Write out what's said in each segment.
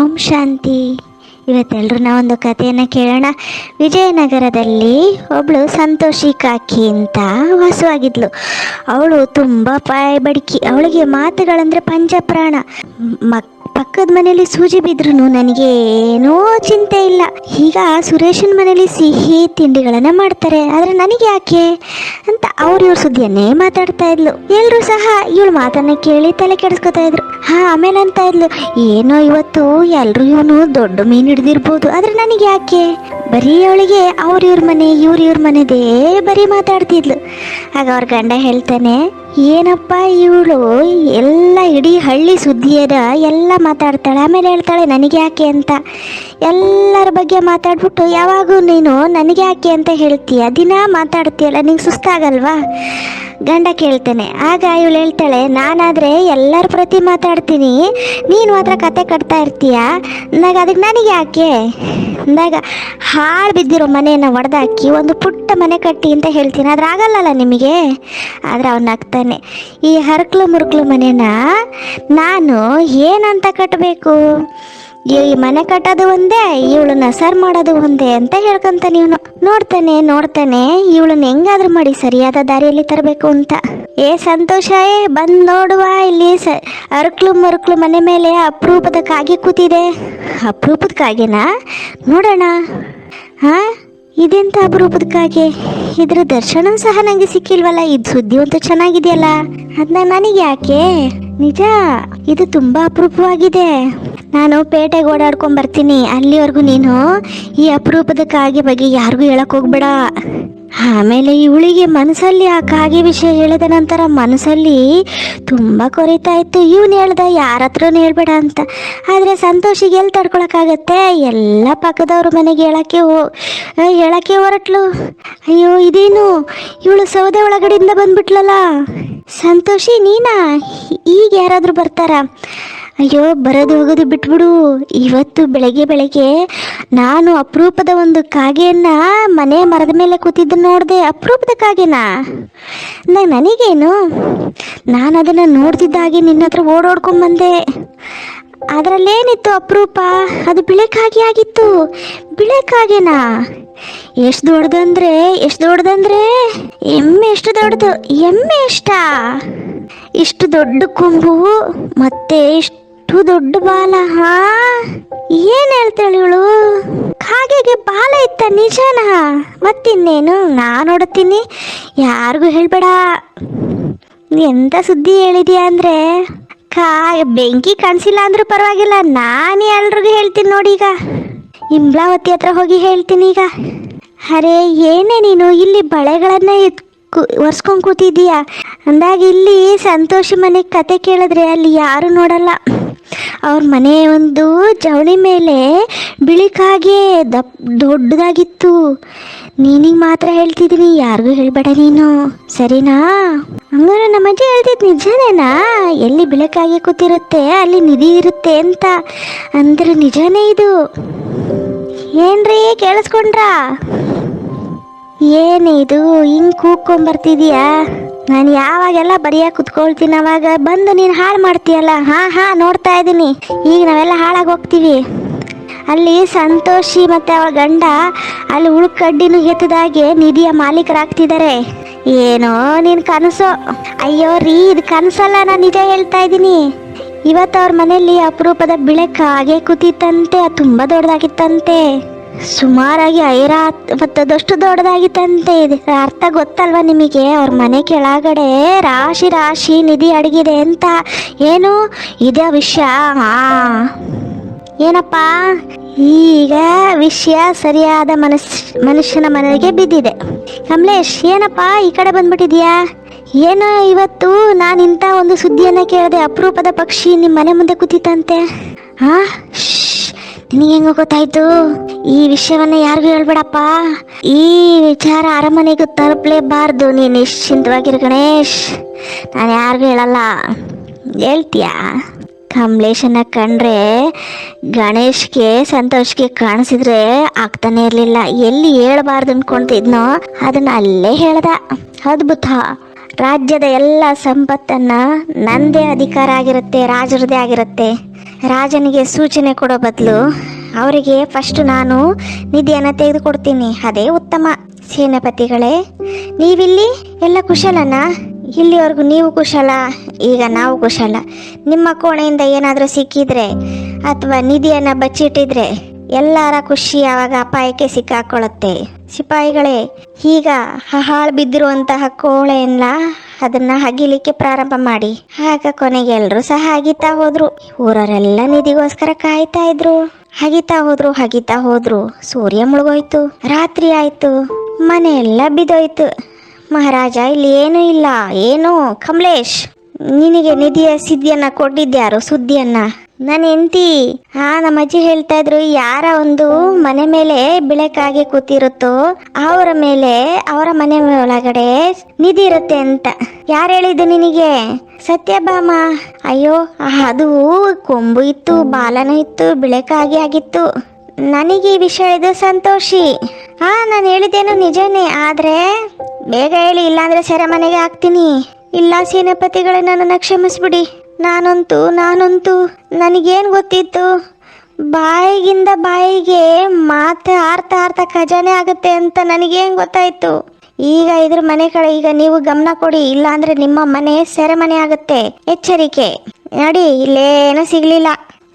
ಓಂ ಶಾಂತಿ. ಇವತ್ತೆಲ್ಲರೂ ನಾವೊಂದು ಕಥೆಯನ್ನು ಕೇಳೋಣ. ವಿಜಯನಗರದಲ್ಲಿ ಒಬ್ಬಳು ಸಂತೋಷಿ ಕಾಕಿ ಅಂತ ವಾಸವಾಗಿದ್ಲು. ಅವಳು ತುಂಬ ಪಾಯ ಬಡುಕಿ, ಅವಳಿಗೆ ಮಾತುಗಳಂದರೆ ಪಂಚಪ್ರಾಣ. ಮಕ್ ಪಕ್ಕದ ಮನೆಯಲ್ಲಿ ಸೂಜಿ ಬಿದ್ರು ನನಗೆ ಏನೋ ಚಿಂತೆ ಇಲ್ಲ. ಈಗ ಸುರೇಶನ ಮನೇಲಿ ಸಿಹಿ ತಿಂಡಿಗಳನ್ನ ಮಾಡ್ತಾರೆ. ಆದ್ರೆ ನನಗೆ ಯಾಕೆ ಅಂತ ಅವ್ರ ಇವ್ರ ಸುದ್ದಿಯನ್ನೇ ಮಾತಾಡ್ತಾ ಇದ್ಲು. ಎಲ್ರು ಸಹ ಇವಳು ಮಾತನ್ನ ಕೇಳಿ ತಲೆ ಕೆಡಿಸ್ಕೊತಾ ಇದ್ರು. ಹಾ, ಆಮೇಲೆ ಅಂತ ಇದ್ಲು. ಏನೋ ಇವತ್ತು ಎಲ್ರು ಇವನು ದೊಡ್ಡ ಮೀನು ಹಿಡ್ದಿರ್ಬೋದು. ಆದ್ರೆ ನನಗೆ ಯಾಕೆ? ಬರೀ ಅವಳಿಗೆ ಅವ್ರ ಇವ್ರ ಮನೆ, ಇವ್ರ ಇವ್ರ ಮನೆದೇ ಬರೀ ಮಾತಾಡ್ತಿದ್ಲು. ಆಗ ಅವ್ರ ಗಂಡ ಹೇಳ್ತಾನೆ ಏನಪ್ಪ ಇವಳು? ಎಲ್ಲ ಇಡೀ ಹಳ್ಳಿ ಸುದ್ದಿಯದ ಎಲ್ಲ ಮಾತಾಡ್ತಾಳೆ. ಆಮೇಲೆ ಹೇಳ್ತಾಳೆ, ನನಗೆ ಯಾಕೆ ಅಂತ? ಎಲ್ಲರ ಬಗ್ಗೆ ಮಾತಾಡ್ಬಿಟ್ಟು, ಯಾವಾಗೂ ನೀನು ನನಗೆ ಯಾಕೆ ಅಂತ ಹೇಳ್ತೀಯ? ದಿನ ಮಾತಾಡ್ತೀಯಲ್ಲ, ನಿಂಗೆ ಸುಸ್ತಾಗಲ್ವಾ? ಗಂಡ ಕೇಳ್ತಾನೆ. ಆಗ ಇವಳು ಹೇಳ್ತಾಳೆ, ನಾನಾದರೆ ಎಲ್ಲರ ಪ್ರತಿ ಮಾತಾಡ್ತೀನಿ. ನೀನು ಮಾತ್ರ ಕತೆ ಕಟ್ತಾ ಇರ್ತೀಯ? ಅಂದಾಗ ಅದಕ್ಕೆ ನನಗೆ ಯಾಕೆ ಅಂದಾಗ, ಹಾಳು ಬಿದ್ದಿರೋ ಮನೆಯನ್ನು ಒಡೆದಾಕಿ ಒಂದು ಪುಟ್ಟ ಮನೆ ಕಟ್ಟಿ ಅಂತ ಹೇಳ್ತೀನಿ. ಆದ್ರೆ ಆಗಲ್ಲಲ್ಲ ನಿಮಗೆ? ಆದ್ರೆ ಅವನು ನಗ್ತಾನೆ. ಈ ಹರಕ್ಲು ಮುರುಕ್ಲು ಮನೆನ ನಾನು ಏನಂತ ಕಟ್ಟಬೇಕು ಈ ಮನೆ ಕಟ್ಟೋದು ಒಂದೇ ಇವಳು ಸರ್ ಮಾಡೋದು ಒಂದೇ ಅಂತ ಹೇಳ್ಕೊಂತಾನೆ ಇವನು ನೋಡ್ತಾನೆ ನೋಡ್ತಾನೆ, ಇವಳನ್ನ ಹೆಂಗಾದ್ರೂ ಮಾಡಿ ಸರಿಯಾದ ದಾರಿಯಲ್ಲಿ ತರಬೇಕು ಅಂತ. ಏ, ಸಂತೋಷ, ಏ, ಬಂದ್ ನೋಡುವ, ಇಲ್ಲಿ ಸ ಅರ್ಕ್ಲು ಮರುಕ್ಲು ಮನೆ ಮೇಲೆ ಅಪರೂಪದ ಕಾಗೆ ಕೂತಿದೆ. ಅಪರೂಪದ ಕಾಗೆನಾ? ನೋಡೋಣ. ಹಾ, ಇದೆಂತ ಅಪರೂಪದ ಕಾಗೆ? ಇದ್ರ ದರ್ಶನ ಸಹ ನಂಗೆ ಸಿಕ್ಕಿಲ್ವಲ್ಲ, ಇದು ಸುದ್ದಿ ಅಂತೂ ಚೆನ್ನಾಗಿದೆಯಲ್ಲ. ಅದನ್ನ ನನಗೆ ಯಾಕೆ ನಿಜ, ಇದು ತುಂಬಾ ಅಪರೂಪವಾಗಿದೆ. ನಾನು ಪೇಟೆಗೆ ಓಡಾಡ್ಕೊಂಡು ಬರ್ತೀನಿ, ಅಲ್ಲಿವರೆಗೂ ನೀನು ಈ ಅಪರೂಪದ ಕಾಗೆ ಬಗ್ಗೆ ಯಾರಿಗೂ ಹೇಳಕ್ ಹೋಗ್ಬೇಡ. ಆಮೇಲೆ ಇವಳಿಗೆ ಮನಸ್ಸಲ್ಲಿ ಆ ಕಾಗೆ ವಿಷಯ ಹೇಳಿದ ನಂತರ ಮನಸ್ಸಲ್ಲಿ ತುಂಬ ಕೊರಿತಾ ಇತ್ತು. ಇವನು ಹೇಳ್ದ ಯಾರ ಹತ್ರನೂ ಹೇಳ್ಬೇಡ ಅಂತ. ಆದರೆ ಸಂತೋಷಿಗೆ ಎಲ್ಲಿ ತಡ್ಕೊಳಕ್ಕಾಗತ್ತೆ? ಎಲ್ಲ ಪಕ್ಕದವ್ರ ಮನೆಗೆ ಹೇಳಕ್ಕೆ ಹೋ ಹೇಳಕ್ಕೆ ಹೊರಟ್ಲು. ಅಯ್ಯೋ, ಇದೇನು? ಇವಳು ಸೌದೆ ಒಳಗಡೆಯಿಂದ ಬಂದ್ಬಿಟ್ಲಲ್ಲ. ಸಂತೋಷಿ, ನೀನಾ? ಈಗ ಯಾರಾದರೂ ಬರ್ತಾರಾ? ಅಯ್ಯೋ, ಬರೋದು ಹೋಗೋದು ಬಿಟ್ಬಿಡು. ಇವತ್ತು ಬೆಳಗ್ಗೆ ಬೆಳಗ್ಗೆ ನಾನು ಅಪರೂಪದ ಒಂದು ಕಾಗೆಯನ್ನ ಮನೆ ಮರದ ಮೇಲೆ ಕೂತಿದ್ದು ನೋಡಿದೆ, ಅಪರೂಪದ ಕಾಗೆನಾ? ನಂಗೆ ನನಗೇನು? ನಾನು ಅದನ್ನು ನೋಡ್ತಿದ್ದಾಗೆ ನಿನ್ನ ಹತ್ರ ಓಡೋಡ್ಕೊಂಬಂದೆ. ಅದರಲ್ಲೇನಿತ್ತು ಅಪರೂಪ? ಅದು ಬಿಳೆಕಾಗಿ ಆಗಿತ್ತು. ಬಿಳೆಕಾಗೆನಾ ಎಷ್ಟು ದೊಡ್ಡದಂದ್ರೆ ಎಷ್ಟು ದೊಡ್ಡದಂದ್ರೆ ಎಮ್ಮೆ ಎಷ್ಟು ದೊಡ್ಡದು? ಎಮ್ಮೆ ಇಷ್ಟ ಇಷ್ಟು ದೊಡ್ಡ ಕೊಂಬು, ಮತ್ತೆ ಇಷ್ಟು ದೊಡ್ಡ ಬಾಲ, ಹಾ? ಏನ್ ಹೇಳ್ತಾಳೆ ಇವಳು? ಕಾಗೆಗೆ ಬಾಲ ಇತ್ತ ನಿಜನಾ? ಮತ್ತಿನ್ನೇನು? ನಾ ನೋಡುತ್ತೀನಿ ಯಾರಿಗೂ ಹೇಳ್ಬೇಡ. ಎಂತ ಸುದ್ದಿ ಹೇಳಿದ್ಯಾ ಅಂದ್ರೆ? ಕಾ, ಬೆಂಕಿ ಕಾಣಿಸಿಲ್ಲ ಅಂದ್ರೂ ಪರವಾಗಿಲ್ಲ, ನಾನು ಎಲ್ರಿಗೂ ಹೇಳ್ತೀನಿ ನೋಡಿ ಈಗ. ಇಂಬ್ಲಾವತಿ ಹತ್ರ ಹೋಗಿ ಹೇಳ್ತೀನಿ ಈಗ. ಅರೆ, ಏನೇ ನೀನು, ಇಲ್ಲಿ ಬಳೆಗಳನ್ನ ಒರ್ಸ್ಕೊಂಡು ಕೂತಿದ್ದೀಯಾ? ಅಂದಾಗ ಇಲ್ಲಿ ಸಂತೋಷಿ ಮನೆಗೆ ಕತೆ ಕೇಳಿದ್ರೆ ಅಲ್ಲಿ ಯಾರು ನೋಡಲ್ಲ. ಅವ್ರ ಮನೆ ಒಂದು ಜವಳಿ ಮೇಲೆ ಬಿಳಿಕಾಗೆ ದಪ್ ದೊಡ್ಡದಾಗಿತ್ತು. ನೀನಿಗೆ ಮಾತ್ರ ಹೇಳ್ತಿದ್ದೀನಿ ಯಾರಿಗೂ ಹೇಳ್ಬೇಡ ನೀನು. ಸರಿನಾ? ಹಂಗಾರೆ ನಮ್ಮ ಅಜ್ಜಿ ಹೇಳ್ತಿದ್ದು ನಿಜನೇನಾ? ಎಲ್ಲಿ ಬೆಳಕಾಗಿ ಕೂತಿರುತ್ತೆ, ಅಲ್ಲಿ ನಿಧಿ ಇರುತ್ತೆ ಅಂತ. ಅಂದ್ರೆ ನಿಜನೇ ಇದು. ಏನ್ರೀ, ಕೇಳಿಸ್ಕೊಂಡ್ರಾ? ಏನೇ ಇದು? ಹಿಂಗ್ ಕೂಗ್ಕೊಂಬರ್ತಿದೀಯಾ ನಾನು ಯಾವಾಗೆಲ್ಲ ಬರಿಯಾಗಿ ಕುತ್ಕೊಳ್ತೀನಿ ಅವಾಗ ಬಂದು ನೀನು ಹಾಳು ಮಾಡ್ತೀಯಲ್ಲ? ಹಾ ಹಾ, ನೋಡ್ತಾ ಇದ್ದೀನಿ ಈಗ ನಾವೆಲ್ಲ ಹಾಳಾಗಿ ಹೋಗ್ತೀವಿ. ಅಲ್ಲಿ ಸಂತೋಷಿ ಮತ್ತೆ ಅವಳ ಗಂಡ ಅಲ್ಲಿ ಉಳ್ಕಡ್ಡಿನ ಎತ್ತದಾಗೆ ನಿಧಿಯ ಮಾಲೀಕರಾಗ್ತಿದ್ದಾರೆ ಏನೋ ನೀನ್ ಕನಸು. ಅಯ್ಯೋ ರೀ, ಇದು ಕನಸಲ್ಲ, ನಾನು ನಿಜ ಹೇಳ್ತಾ ಇದ್ದೀನಿ ಇವತ್ತು ಅವ್ರ ಮನೆಯಲ್ಲಿ ಅಪರೂಪದ ಬಿಳೆ ಕಾಗೆ ಕೂತಿತ್ತಂತೆ, ಅದು ತುಂಬಾ ದೊಡ್ಡದಾಗಿತ್ತಂತೆ. ಸುಮಾರಾಗಿ ಐರಾವತ್ತದಷ್ಟು ದೊಡ್ಡದಾಗಿತ್ತಂತೆ. ಇದೆ ಅರ್ಥ ಗೊತ್ತಲ್ವಾ ನಿಮಗೆ? ಅವ್ರ ಮನೆ ಕೆಳಗಡೆ ರಾಶಿ ರಾಶಿ ನಿಧಿ ಅಡಗಿದೆ ಅಂತ. ಏನು? ಇದೇ ವಿಷಯ. ಏನಪ್ಪಾ? ಈಗ ವಿಷಯ ಸರಿಯಾದ ಮನಸ್, ಮನುಷ್ಯನ ಮನೆಗೆ ಬಿದ್ದಿದೆ. ಕಮಲೇಶ್ ಏನಪ್ಪ ಈ ಕಡೆ ಬಂದ್ಬಿಟ್ಟಿದ್ಯಾ? ಏನು ಇವತ್ತು ನಾನು ಇಂಥ ಒಂದು ಸುದ್ದಿಯನ್ನ ಕೇಳಿದೆ ಅಪರೂಪದ ಪಕ್ಷಿ ನಿಮ್ಮ ಮನೆ ಮುಂದೆ ಕೂತಿತ್ತಂತೆ? ಹಾ ನಿನಗೆ ಹೆಂಗ ಗೊತ್ತಾಯ್ತು? ಈ ವಿಷಯವನ್ನ ಯಾರಿಗೂ ಹೇಳ್ಬೇಡಪ್ಪ. ಈ ವಿಚಾರ ಅರಮನೆಗೂ ತಲುಪಲೇಬಾರ್ದು. ನೀನು ನಿಶ್ಚಿಂತವಾಗಿರು ಗಣೇಶ್. ನಾನು ಯಾರಿಗೂ ಹೇಳಲ್ಲ. ಹೇಳ್ತೀಯಾ? ಕಮಲೇಶನ ಕಂಡ್ರೆ ಗಣೇಶ್ಗೆ, ಸಂತೋಷ್ಗೆ ಕಾಣಿಸಿದ್ರೆ ಆಗ್ತಾನೆ ಇರಲಿಲ್ಲ. ಎಲ್ಲಿ ಹೇಳ್ಬಾರ್ದು ಅನ್ಕೊಂತಿದ್ನೋ ಅದನ್ನ ಅಲ್ಲೇ ಹೇಳ್ದ. ಅದ್ಭುತ. ರಾಜ್ಯದ ಎಲ್ಲ ಸಂಪತ್ತನ್ನ ನಂದೇ ಅಧಿಕಾರ ಆಗಿರುತ್ತೆ ರಾಜರದೇ ಆಗಿರುತ್ತೆ. ರಾಜನಿಗೆ ಸೂಚನೆ ಕೊಡೋ ಬದಲು ಅವರಿಗೆ ಫಸ್ಟ್ ನಾನು ನಿಧಿಯನ್ನು ತೆಗೆದುಕೊಡ್ತೀನಿ. ಅದೇ ಉತ್ತಮ. ಸೇನಾಪತಿಗಳೇ, ನೀವಿಲ್ಲಿ ಎಲ್ಲ ಕುಶಲನ? ಇಲ್ಲಿವರೆಗೂ ನೀವು ಕುಶಲ, ಈಗ ನಾವು ಕುಶಲ. ನಿಮ್ಮ ಕೋಣೆಯಿಂದ ಏನಾದರೂ ಸಿಕ್ಕಿದ್ರೆ ಅಥವಾ ನಿಧಿಯನ್ನು ಬಚ್ಚಿಟ್ಟಿದ್ರೆ ಎಲ್ಲರ ಖುಷಿ ಆವಾಗ ಅಪಾಯಕ್ಕೆ ಸಿಕ್ಕಾಕೊಳ್ಳುತ್ತೆ. ಸಿಪಾಯಿಗಳೇ, ಈಗ ಹಾಳು ಬಿದ್ದಿರುವಂತಹ ಕೋಳೆಯನ್ನ ಅದನ್ನ ಹಗಿಲಿಕ್ಕೆ ಪ್ರಾರಂಭ ಮಾಡಿ. ಆಗ ಕೊನೆಗೆ ಎಲ್ಲರೂ ಸಹ ಅಗಿತಾ ಹೋದ್ರು. ಊರವರೆಲ್ಲ ನಿಧಿಗೋಸ್ಕರ ಕಾಯ್ತಾ ಇದ್ರು. ಹಗಿತಾ ಹೋದ್ರು ಹಗಿತಾ ಹೋದ್ರು. ಸೂರ್ಯ ಮುಳುಗೋಯ್ತು. ರಾತ್ರಿ ಆಯ್ತು. ಮನೆಯೆಲ್ಲ ಬಿದ್ದೋಯ್ತು. ಮಹಾರಾಜ, ಇಲ್ಲಿ ಏನು ಇಲ್ಲ. ಏನು? ಕಮಲೇಶ್, ನಿನಗೆ ನಿಧಿಯ ಸಿದ್ಧಿಯನ್ನ ಕೊಟ್ಟಿದ್ಯಾರು ಸುದ್ದಿಯನ್ನ? ನನ್ನ ಹೆಂಡತಿ. ಹಾ ನಮ್ಮ ಅಜ್ಜಿ ಹೇಳ್ತಾ ಇದ್ರು, ಯಾರ ಒಂದು ಮನೆ ಮೇಲೆ ಬೆಳಕಾಗಿ ಕೂತಿರುತ್ತೋ, ಅವರ ಮೇಲೆ, ಅವರ ಮನೆ ಒಳಗಡೆ ನಿಧಿ ಇರುತ್ತೆ ಅಂತ. ಯಾರು ಹೇಳಿದ್ದು ನಿನಗೆ? ಸತ್ಯಭಾಮ ಅಯ್ಯೋ, ಅದು ಕೊಂಬು ಇತ್ತು, ಬಾಲನೂ ಇತ್ತು, ಬೆಳಕಾಗಿ ಆಗಿತ್ತು. ನನಗೆ ಈ ವಿಷಯ ಇದು ಸಂತೋಷಿ. ಹಾ ನಾನು ಹೇಳಿದ್ದೇನು ನಿಜನೇ, ಆದ್ರೆ ಬೇಗ ಹೇಳಿ, ಇಲ್ಲಾಂದ್ರೆ ಸೆರೆಮನೆಗೆ ಹಾಕ್ತೀನಿ. ಇಲ್ಲ ಸೇನಾಪತಿಗಳೇ ನನ್ನನ್ನು ಕ್ಷಮಿಸ್ಬಿಡಿ. ನಾನಂತೂ ನಾನಂತೂ, ನನಗೇನು ಗೊತ್ತಿತ್ತು? ಬಾಯಿಗಿಂದ ಬಾಯಿಗೆ ಮಾತು ಆರ್ತ ಆರ್ತ ಖಜಾನೆ ಆಗುತ್ತೆ ಅಂತ ನನಗೇನು ಗೊತ್ತಾಯಿತು? ಈಗ ಇದ್ರ ಮನೆ ಕಡೆ ಈಗ ನೀವು ಗಮನ ಕೊಡಿ, ಇಲ್ಲಾಂದ್ರೆ ನಿಮ್ಮ ಮನೆ ಸೆರೆಮನೆ ಆಗುತ್ತೆ. ಎಚ್ಚರಿಕೆ. ನೋಡಿ, ಇಲ್ಲೇನೂ ಸಿಗ್ಲಿಲ್ಲ.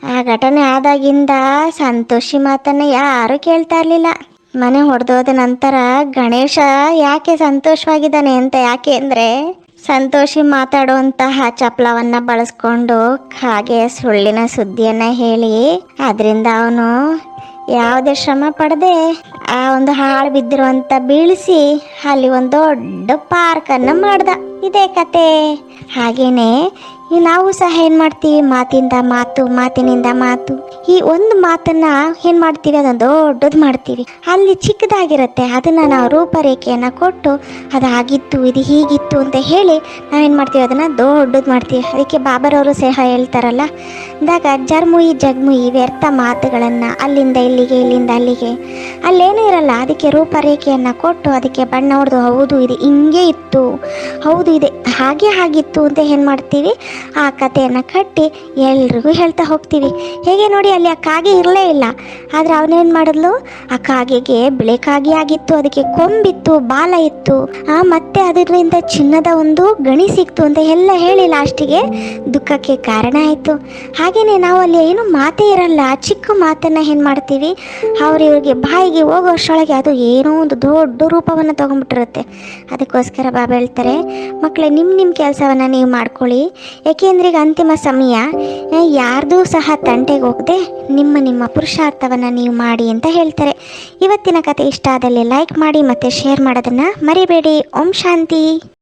ಆ ಘಟನೆ ಆದಾಗಿಂದ ಸಂತೋಷಿ ಮಾತನ್ನ ಯಾರು ಕೇಳ್ತಾ ಇರಲಿಲ್ಲ. ಮನೆ ಹೊಡೆದೋದ ನಂತರ ಗಣೇಶ ಯಾಕೆ ಸಂತೋಷವಾಗಿದ್ದಾನೆ ಅಂತ ಯಾಕೆ ಅಂದ್ರೆ ಸಂತೋಷಿ ಮಾತಾಡುವಂತಹ ಚಪ್ಪಲವನ್ನ ಬಳಸ್ಕೊಂಡು ಹಾಗೆ ಸುಳ್ಳಿನ ಸುದ್ದಿಯನ್ನ ಹೇಳಿ. ಅದರಿಂದ ಅವನು ಯಾವುದೇ ಶ್ರಮ ಪಡದೆ ಆ ಒಂದು ಹಾಳು ಬಿದ್ದಿರುವಂತ ಬೀಳಿಸಿ ಅಲ್ಲಿ ಒಂದು ದೊಡ್ಡ ಪಾರ್ಕನ್ನು ಮಾಡ್ದ. ಇದೇ ಕತೆ. ಹಾಗೇನೆ ನಾವು ಸಹ ಏನ್ ಮಾಡ್ತೀವಿ? ಮಾತಿಂದ ಮಾತು, ಮಾತಿನಿಂದ ಮಾತು. ಈ ಒಂದು ಮಾತನ್ನ ಏನ್ ಮಾಡ್ತೀವಿ? ಅದನ್ನ ದೊಡ್ಡದು ಮಾಡ್ತೀವಿ. ಅಲ್ಲಿ ಚಿಕ್ಕದಾಗಿರುತ್ತೆ. ಅದನ್ನ ನಾವು ರೂಪರೇಖೆಯನ್ನ ಕೊಟ್ಟು ಅದು ಆಗಿತ್ತು, ಇದು ಹೀಗಿತ್ತು ಅಂತ ಹೇಳಿ ನಾವೇನ್ ಮಾಡ್ತೀವಿ? ಅದನ್ನ ದೊಡ್ಡದು ಮಾಡ್ತೀವಿ. ಅದಕ್ಕೆ ಬಾಬರವರು ಸಹ ಹೇಳ್ತಾರಲ್ಲ ಅಂದಾಗ ಜರ್ಮುಯಿ ಜಗ್ಮುಯಿ ವ್ಯರ್ಥ ಮಾತುಗಳನ್ನ, ಅಲ್ಲಿಂದ ಇಲ್ಲಿಗೆ, ಇಲ್ಲಿಂದ ಅಲ್ಲಿಗೆ. ಅಲ್ಲೇನೂ ಇರಲ್ಲ. ಅದಕ್ಕೆ ರೂಪರೇಖೆಯನ್ನ ಕೊಟ್ಟು, ಅದಕ್ಕೆ ಬಣ್ಣ ಹೊಡೆದು, ಹೌದು, ಇದು ಹಿಂಗೆ ಇತ್ತು. ಹೌದು, ಇದೆ. ಹಾಗೆ ಆಗಿತ್ತು ಅಂತ ಏನು ಮಾಡ್ತೀವಿ? ಆ ಕಥೆಯನ್ನು ಕಟ್ಟಿ ಎಲ್ರಿಗೂ ಹೇಳ್ತಾ ಹೋಗ್ತೀವಿ. ಹೇಗೆ ನೋಡಿ ಅಲ್ಲಿ ಆ ಕಾಗೆ ಇರಲೇ ಇಲ್ಲ. ಆದರೆ ಅವನೇನು ಮಾಡಿದ್ಲು? ಆ ಕಾಗೆಗೆ ಬಿಳೆ ಕಾಗೆ ಆಗಿತ್ತು, ಅದಕ್ಕೆ ಕೊಂಬಿತ್ತು, ಬಾಲ ಇತ್ತು. ಆ ಮತ್ತೆ ಅದರಿಂದ ಚಿನ್ನದ ಒಂದು ಗಣಿ ಸಿಕ್ತು ಅಂತ ಎಲ್ಲ ಹೇಳಿ ಲಾಸ್ಟಿಗೆ ದುಃಖಕ್ಕೆ ಕಾರಣ ಆಯಿತು. ಹಾಗೇನೆ ನಾವು ಅಲ್ಲಿ ಏನು ಮಾತೇ ಇರಲ್ಲ. ಚಿಕ್ಕ ಮಾತನ್ನು ಏನು ಮಾಡ್ತೀವಿ? ಅವರಿವ್ರಿಗೆ ಬಾಯಿಗೆ ಹೋಗೋ ಅಷ್ಟರೊಳಗೆ ಅದು ಏನೋ ಒಂದು ದೊಡ್ಡ ರೂಪವನ್ನು ತೊಗೊಂಡ್ಬಿಟ್ಟಿರುತ್ತೆ. ಅದಕ್ಕೋಸ್ಕರ ಬಾಬಾ ಹೇಳ್ತಾರೆ ಮಕ್ಕಳೇ ನಿಮ್ಮ ನಿಮ್ಮ ಕೆಲಸವನ್ನು ನೀವು ಮಾಡ್ಕೊಳ್ಳಿ. ಏಕೆಂದ್ರೆ ಈಗ ಅಂತಿಮ ಸಮಯ. ಯಾರ್ದೂ ಸಹ ತಂಟೆಗೆ ಹೋಗದೆ ನಿಮ್ಮ ನಿಮ್ಮ ಪುರುಷಾರ್ಥವನ್ನು ನೀವು ಮಾಡಿ ಅಂತ ಹೇಳ್ತಾರೆ. ಇವತ್ತಿನ ಕತೆ ಇಷ್ಟ ಆದಲ್ಲಿ ಲೈಕ್ ಮಾಡಿ ಮತ್ತು ಶೇರ್ ಮಾಡೋದನ್ನು ಮರಿಬೇಡಿ. ಓಂ ಶಾಂತಿ.